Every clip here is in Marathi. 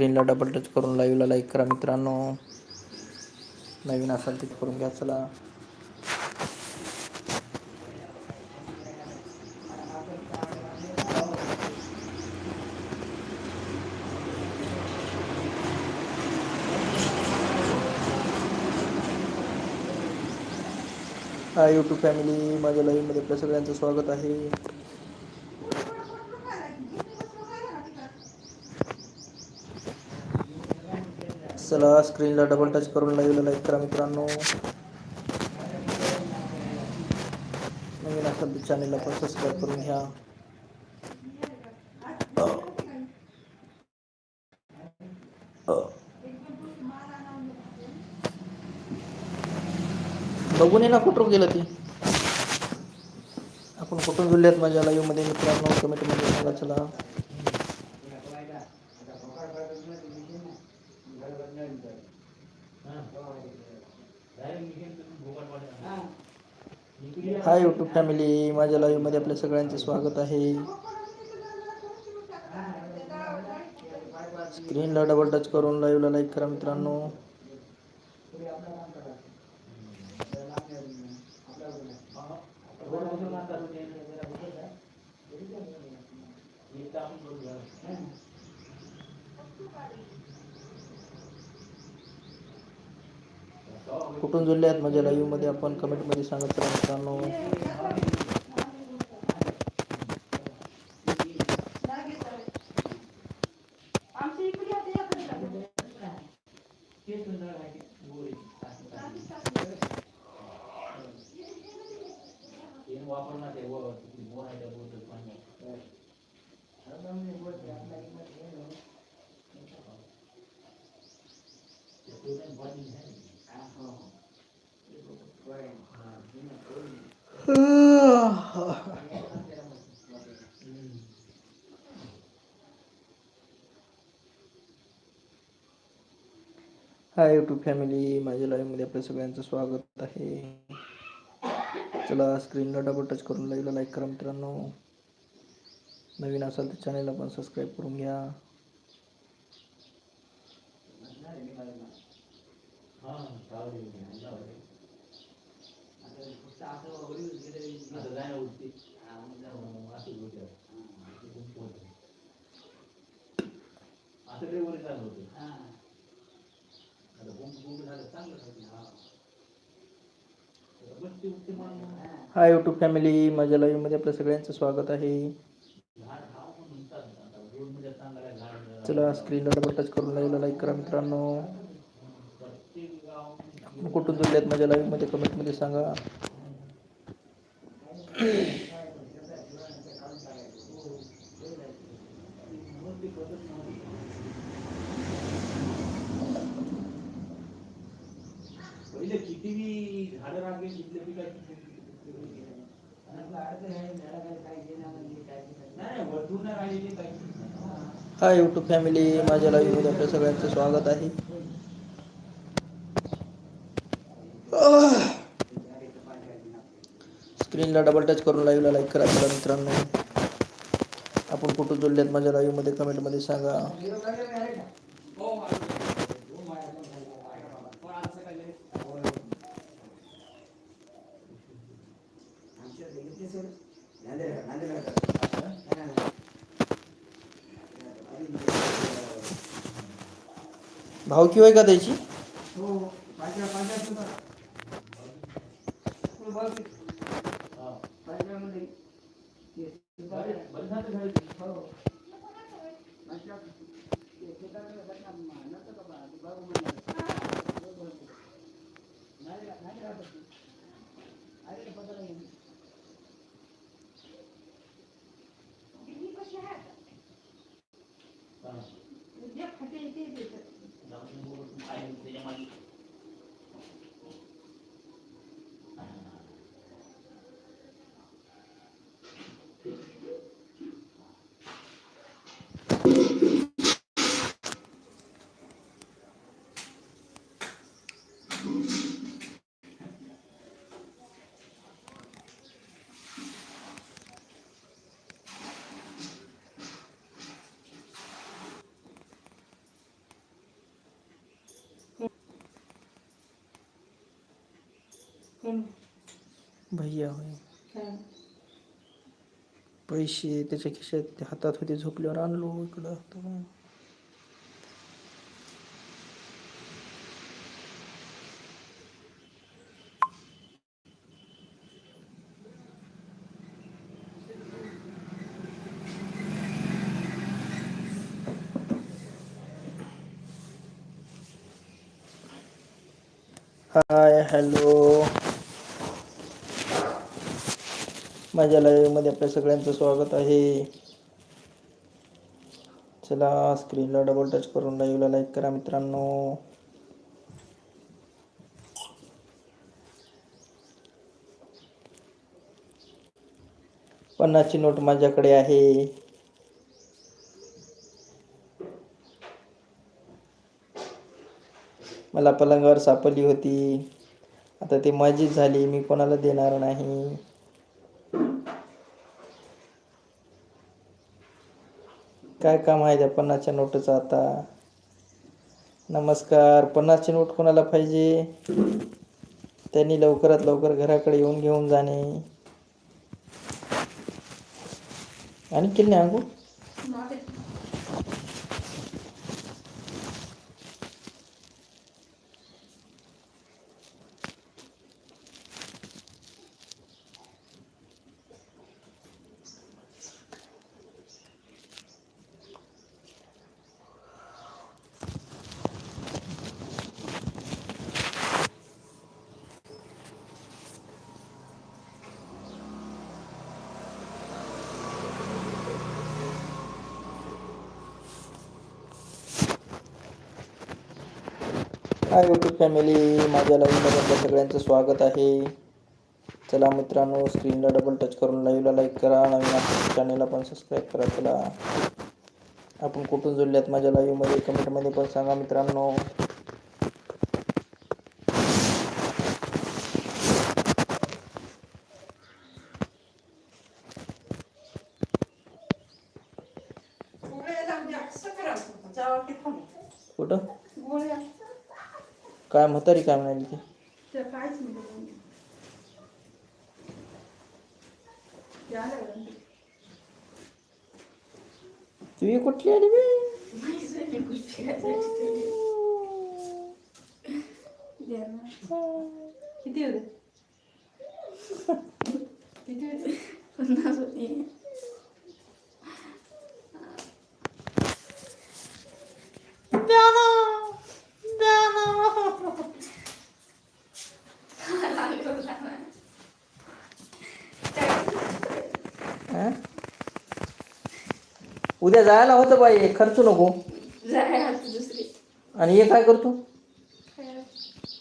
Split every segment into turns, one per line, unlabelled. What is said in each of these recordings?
स्क्रीनला डबल टच करून लाईव्हला लाईक करा मित्रांनो. नवीन असाल तिथे करून घ्या चला. हाय यूट्यूब फॅमिली माझ्या लाईव्हमध्ये आपल्या सगळ्यांचं स्वागत आहे. चला स्क्रीनला डबल टच करून लाईव्हला लाईक करा मित्रांनो. नवीन असतात तर चॅनलला पण सबस्क्राईब करून घ्या. बघून ये ना कुठं गेलं ती. आपण कुठून जुळल्यात माझ्या लाईव्हमध्ये मित्रांनो कमेंटमध्ये सांगा चला. हाय यूट्यूब फॅमिली माझ्या लाईव्हमध्ये आपल्या सगळ्यांचे स्वागत आहे. स्क्रीनला डबल टच करून लाईव्हला लाईक करा मित्रांनो. कुठून जुळले आहेत म्हणजे माझ्या लाईव्हमध्ये आपण कमेंटमध्ये सांगत चला मित्रांनो. हाय यूट्यूब फॅमिली माझ्या लाईव्हमध्ये आपल्या सगळ्यांचं स्वागत आहे चला स्क्रीनला डबल टच करून लाईव्हला लाईक करा मित्रांनो. नवीन असाल तर चॅनलला पण सबस्क्राईब करून घ्या. हाय यूट्यूब फॅमिली माझ्या लाईव्हमध्ये आपल्या सगळ्यांचं स्वागत आहे. चला स्क्रीनला डबल टच करून लाईव्हला लाईक करा मित्रांनो आपण कुठून जुळल्यात माझ्या लाईव्हमध्ये कमेंटमध्ये सांगा
पहिले किती बी झाडं राखले तिथले बी काय नाही वरतून नाही राहिलेले काही.
हाय यूट्यूब फॅमिली माझ्या लाईव्हमध्ये आपल्या सगळ्यांचं स्वागत आहे. स्क्रीनला डबल टच करून लाईव्हला लाईक करा चला मित्रांनो. आपण कुठं जुळल्यात माझ्या लाईव्हमध्ये कमेंटमध्ये सांगा. भाव किंवा का त्याची नाही
कोण
भैया होय. पैसे त्याच्या खिशात ते हातात होते झोपल्यावर आणलो इकडं तर हाय हॅलो माझ्या लाईव्हमध्ये आपल्या सगळ्यांचं स्वागत आहे. चला स्क्रीनला डबल टच करून लाईव्हला लाईक करा मित्रांनो. पन्नासची नोट माझ्याकडे आहे. मला पलंगावर सापडली होती. आता ती माझीच झाली मी कोणाला देणार नाही? काय काम आहे त्या पन्नासच्या नोटचं आता? नमस्कार. पन्नासची नोट कोणाला पाहिजे? त्यांनी लवकरात लवकर घराकडे येऊन घेऊन जाणे. आणि किल्ले नाही अंगू हाय यूट्यूब फॅमिली माझ्या लाईव्हमध्ये आपल्या सगळ्यांचं स्वागत आहे. चला मित्रांनो स्क्रीनला डबल टच करून लाईव्हला लाईक करा नवीन चॅनलला पण सबस्क्राईब करा चला. आपण कुठून जोडल्यात माझ्या लाईव्हमध्ये कमेंटमध्ये पण सांगा मित्रांनो. कुठं? काय म्हातारी काय म्हणाली ती
त्या काहीच नाही बोलून. या लागलं.
तुम्ही कुठली आली बे?
माहिती आहे मी काय. द्या ना. किती होते किती होते पन्नास होते
हा? उद्या जायला होतं बाई खर्च नको.
दुसरी.
आणि हे काय करतो?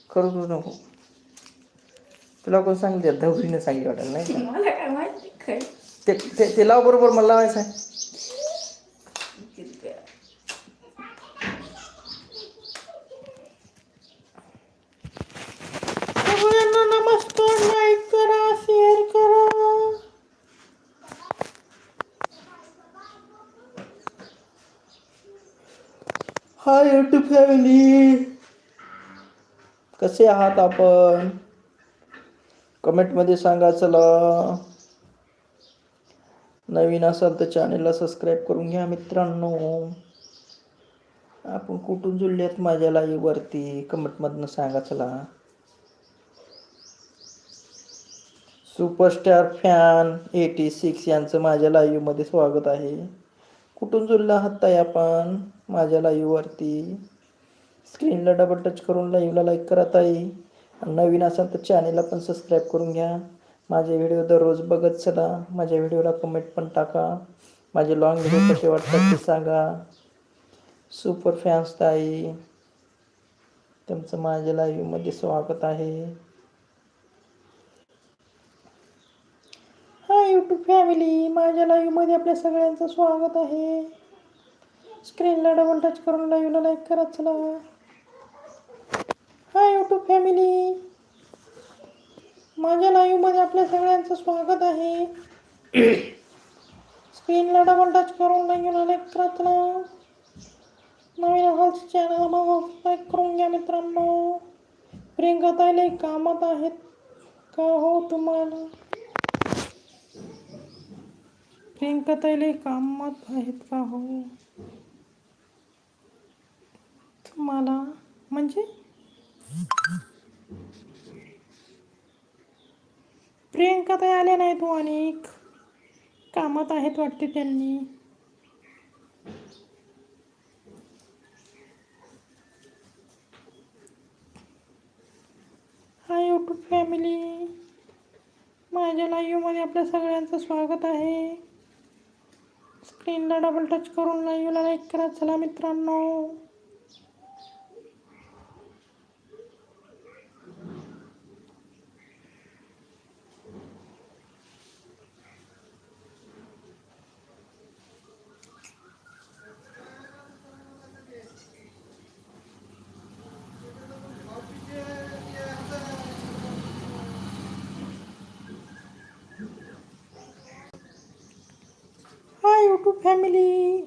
खर्च नको. तुला कोण सांगितलं दवरीने सांगितलं वाटेल नाही
मला काय माहिती
ते- ते लाव बरोबर मला लावायचं आहे
किती
सगळ्यांना नमस्कार लाईक करा शेअर करा हाय फॅमिली कसे आहात आपण? कमेंटमध्ये सांगा चला. नवीन असाल तर चॅनेलला सबस्क्राईब करून घ्या मित्रांनो. आपण कुठून जुळल्यात माझ्या लाईव्हवरती कमेंटमधनं सांगा चला. सुपरस्टार फॅन एटी सिक्स यांचं माझ्या लाईव्हमध्ये स्वागत आहे. कुठून जुळला आहात ताई आपण? माझ्या लाईव्हवरती स्क्रीनला डबल टच करून लाईव्हला लाईक करा ताई. नवीन असाल तर चॅनेलला पण सबस्क्राईब करून घ्या. माझे व्हिडिओ दररोज बघत चला. माझ्या व्हिडिओला कमेंट पण टाका. माझे लॉंग व्हिडिओ कसे वाटतात ते सांगा. सुपर फॅन्स ताई. तुमचं माझ्या लाईव्हमध्ये स्वागत आहे. हा यूट्यूब फॅमिली माझ्या लाईव्हमध्ये आपल्या सगळ्यांचं स्वागत आहे. स्क्रीनला डबल टच करून लाईव्हला लाईक करा चला. हाय यूट्यूब फॅमिली माझ्या लाईव्हमध्ये आपल्या सगळ्यांचं स्वागत आहे. स्क्रीनला डबल टच करून लाईव्हला लाईक करा चला. नवीन असाल चॅनल लाईक करून घ्या मित्रांनो. प्रियंका ताईला कामात आहेत.
का हो तुम्हाला? प्रियंका ताईले कामात आहेत का हो? मला म्हणजे? प्रियंका तर आल्या नाहीत हो अनेक. कामात आहेत वाटते त्यांनी. हाय यूट्यूब फॅमिली माझ्या लाईव्हमध्ये आपल्या सगळ्यांचं स्वागत आहे. स्क्रीनला डबल टच करून लाईव्हला लाईक करा चला मित्रांनो. यूट्यूब फॅमिली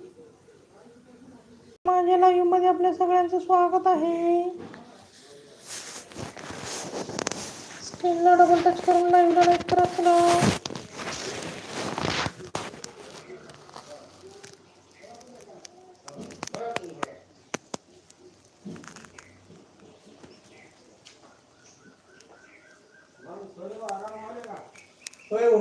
माझ्या लाईव्हमध्ये आपल्या सगळ्यांचं स्वागत आहे. स्क्रीनला डबल टच करून लाईव्हला लाईक करा चला
होय हो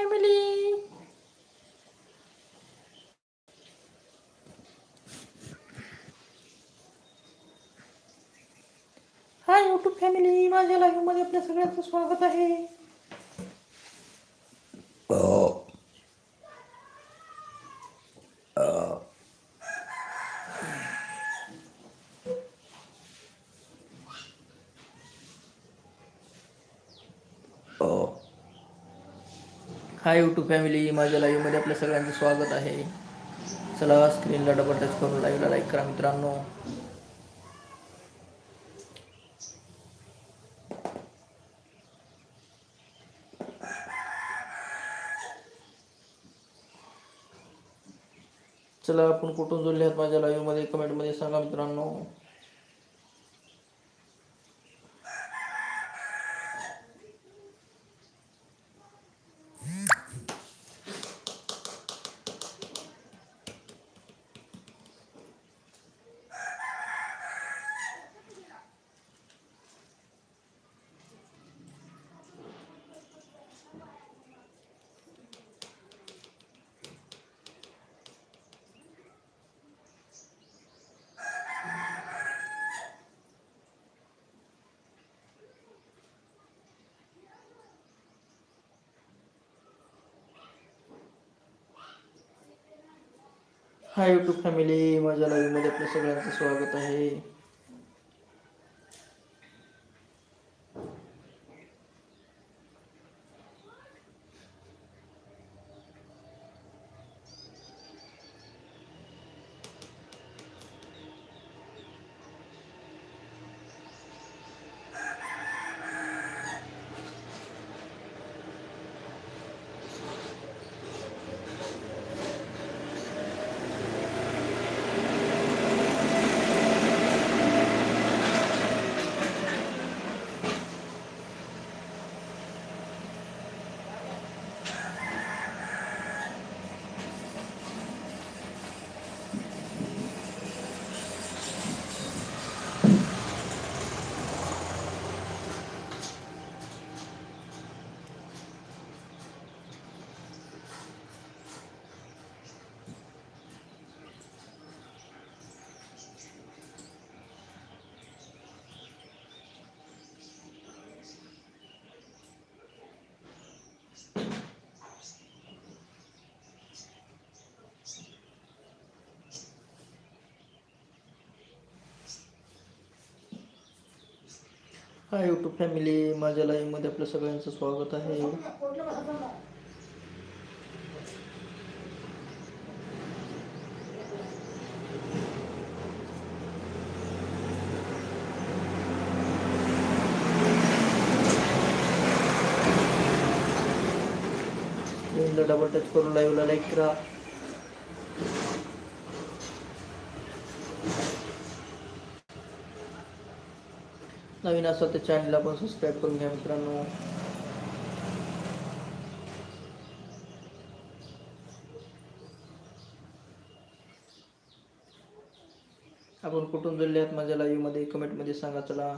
hi YouTube family hi YouTube family माझ्या लाईव्हमध्ये आपल्या सगळ्यांचं स्वागत आहे.
हाय यूट्यूब फॅमिली माझ्या लाईव्हमध्ये आपल्या सगळ्यांचं स्वागत आहे. चला स्क्रीनला डबल टच करून लाईव्हला लाईक करा मित्रांनो. चला आपण कुठून जोडले आहेत माझ्या लाईव्हमध्ये कमेंटमध्ये सांगा मित्रांनो. हाय यूट्यूब फॅमिली माझ्या लाईव्हमध्ये आपल्या सगळ्यांचं स्वागत आहे. हाय यूट्यूब फॅमिली माझ्या लाईव्हमध्ये आपल्या सगळ्यांचं स्वागत आहे. डबल टच करून लाईव्हला लाईक करा. नवीन असाल तर चॅनलला पण सबस्क्राईब करून घ्या मित्रांनो. आपण कुठून जोडले आहात माझ्या लाईव्हमध्ये कमेंटमध्ये सांगा चला.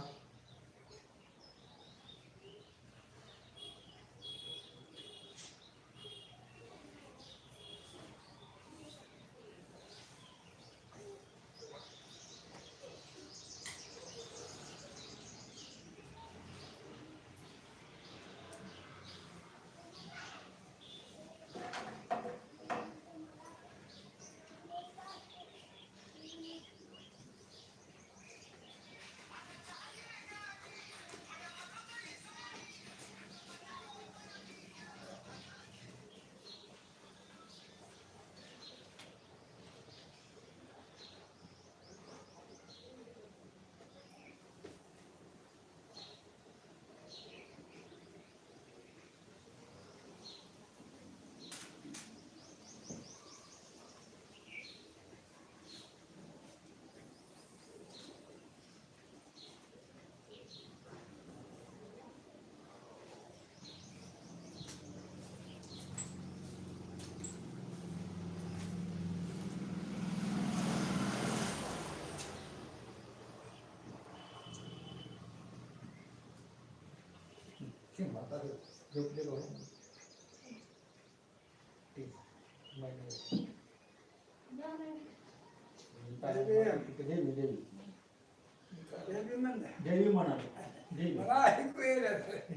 देवी म्हणाले. देवी.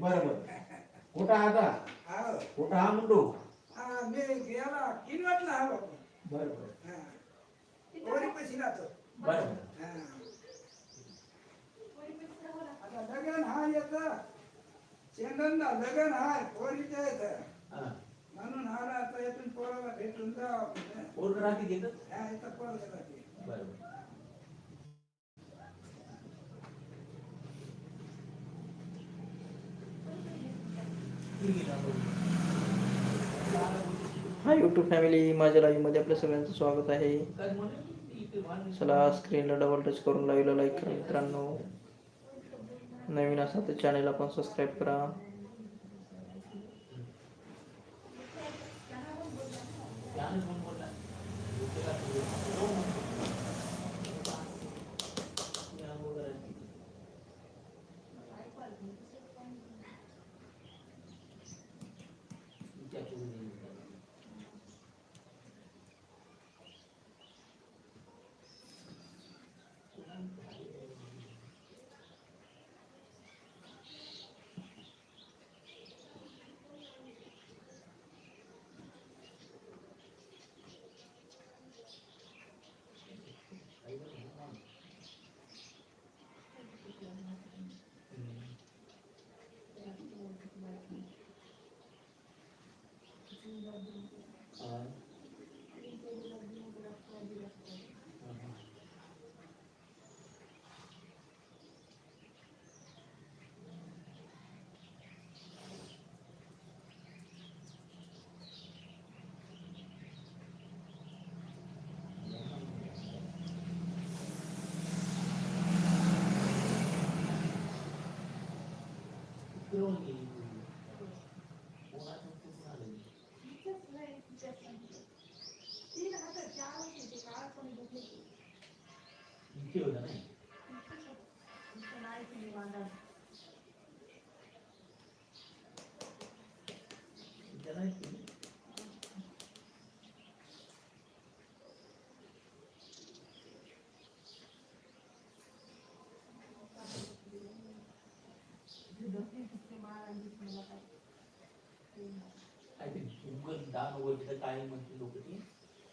बरोबर कुठं आता?
हा.
कुठं हा म्हणतो
मी गेला तीन वाजला बाबा.
बरोबर
हा.
बरोबर
हा. लगन हा येतं लगन हाय येतं
हा.
म्हणून आला आता येथून पोराला भेटून जा
राहते घेत
हा येतं पोराला राहते.
बरोबर
हाय यूट्यूब फॅमिली माझ्या लाईव्हमध्ये आपल्या सगळ्यांचं स्वागत आहे.
इथे
चला स्क्रीनला डबल टच करून लाईव्हला लाईक करा मित्रांनो. नवीन असा तर चॅनलला पण सबस्क्राईब करा.
त्यानंच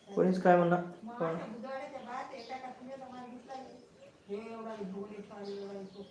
कोणीच काय
म्हणणार? कोण
माझ्या बुधवाराच्या भात एका काकूने तर मला दिसला नाही. हे एवढा घेऊन येतो आणि एवढा येतो.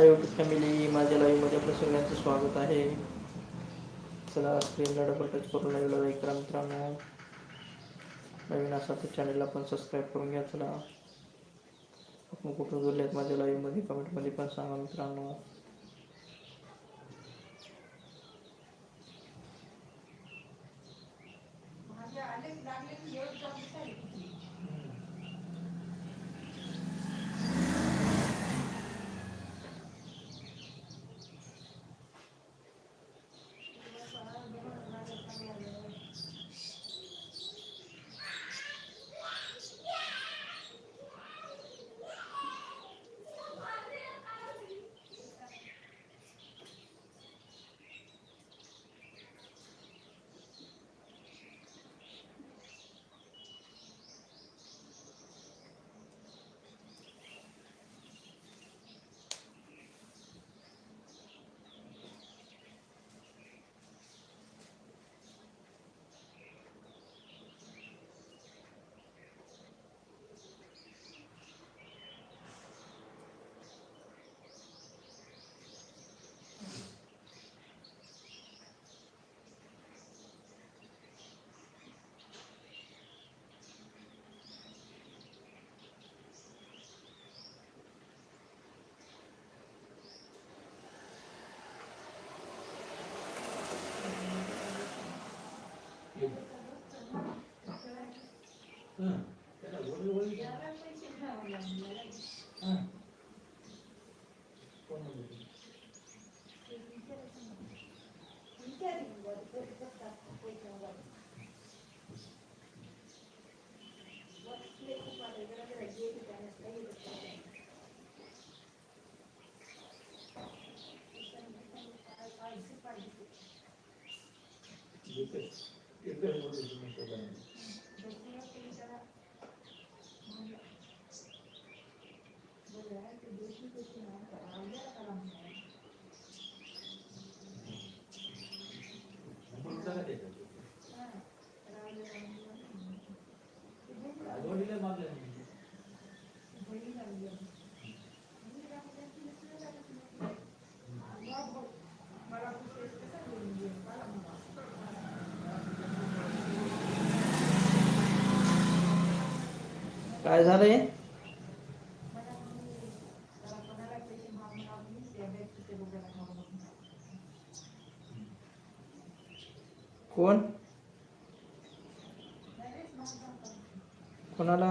हाय यूट्यूब फॅमिली माझ्या लाईव्हमध्ये आपलं सगळ्यांचं स्वागत आहे. चला स्क्रीनला डबल टच करून लाईव्हला लाईक करा मित्रांनो. नवीन असा तर चॅनलला पण सबस्क्राईब करून घ्या चला. आपण कुठं जुळले आहेत माझ्या लाईव्हमध्ये कमेंटमध्ये पण सांगा मित्रांनो.
हं.
काय झालंय कोण? कोणाला?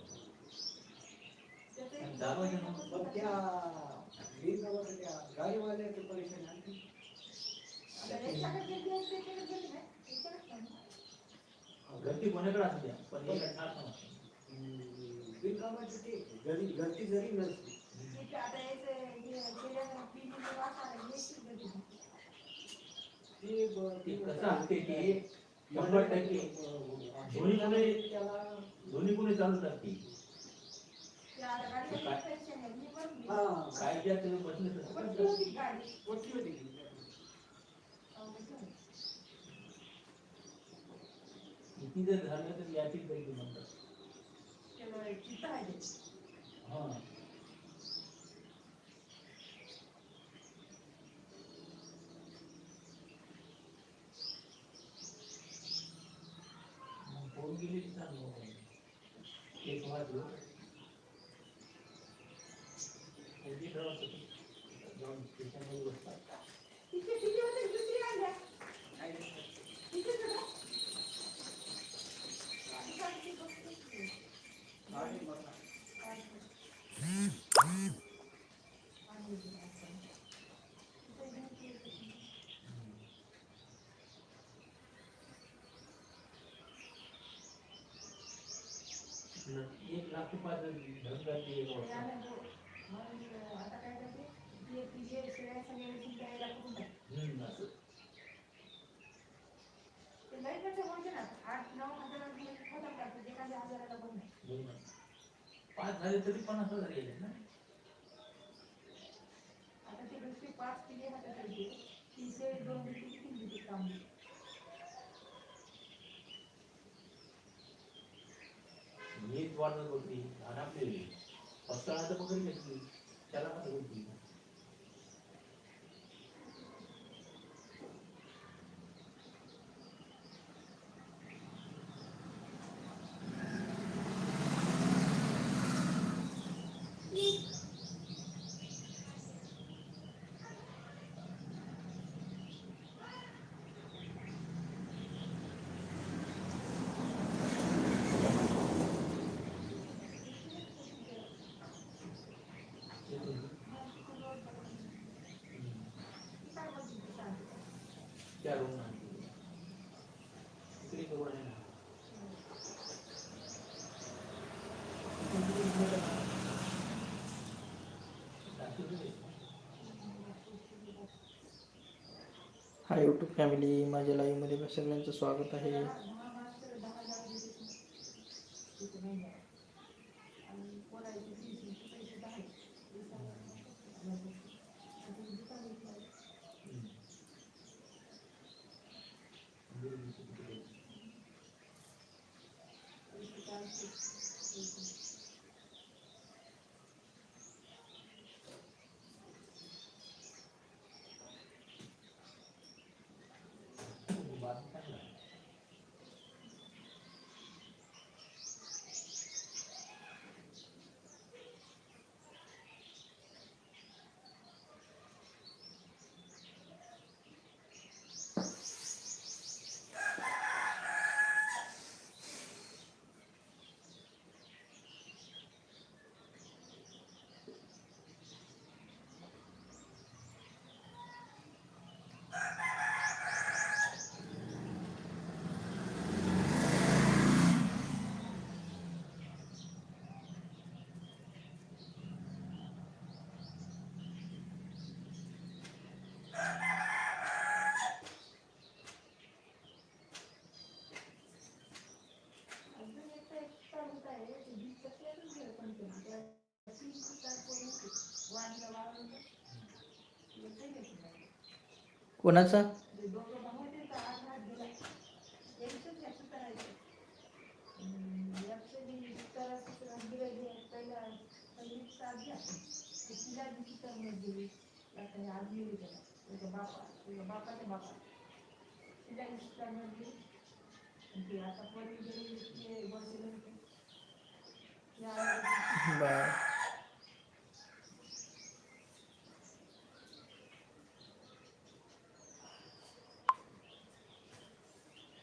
आता दाबायचं ना. घरची कोणाकडे असू द्या पण हे
जरी नसली
ते कसं असते ते शंभर टक्के दोन्ही कोणी दोन्ही कोणी चालू असते
किती जर झालं तर याची पैकी म्हणतात हा. मग फोन गेली की चांगलं पाच ढंगाची एक वाजता. हम्म, असं. दोन. पाच झाले तरी पन्नास हजार गेले ना मीच वाजत होती आणि आपली पस्ताळा तर पकडी घेतली त्याला कसं होती त्या रूम त्या कवर आहे?
हाय यूट्यूब फॅमिली माझ्या लाईव्हमध्ये सगळ्यांचं स्वागत आहे.
bunat bye